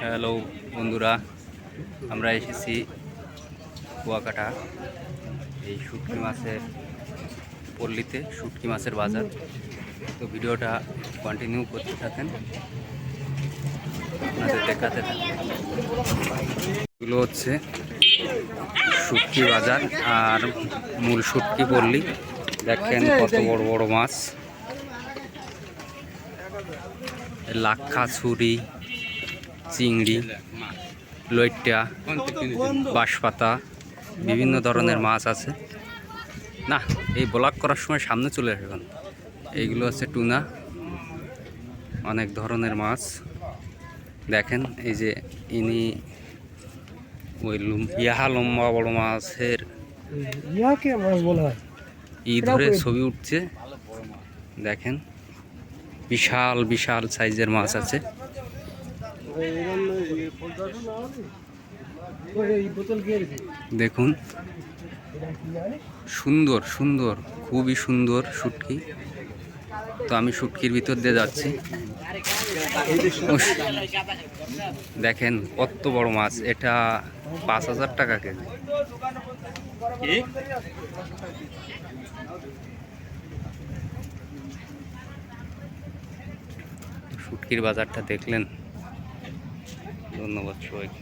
Hello বন্ধুরা, আমরা এসেছি কুয়াকাটা, এই শুটকি মাছের পল্লীতে, শুটকি মাছের বাজার। তো ভিডিওটা কন্টিনিউ করতে থাকেন। আপনাদের দেখাতে থাকেন। এগুলো হচ্ছে শুটকি বাজার আর মূল শুটকি পল্লী। দেখেন কত বড় বড় মাছ। লাক্ষা ছুরি চিংড়ি লইট্টা বাঁশপাতা বিভিন্ন ধরনের মাছ আছে। না এই ব্লক করার সময় সামনে চলে আসবেন এইগুলো হচ্ছে টুনা। অনেক ধরনের মাছ। দেখেন এই যে ইনি ওই লুম- ইহা লম্বা বড় মাছের ইয়াকে মাছ বলা হয়। ই ধরে ছবি উঠছে। দেখেন বিশাল বিশাল সাইজের মাছ আছে। দেখুন সুন্দর সুন্দর খুবই সুন্দর শুটকি। তো আমি শুটকির ভিতর দিয়ে যাচ্ছি। দেখেন কত বড় মাছ এটা পাঁচ হাজার টাকা কেজি। শুটকির বাজারটা দেখলেন। ধন্যবাদ সবাইকে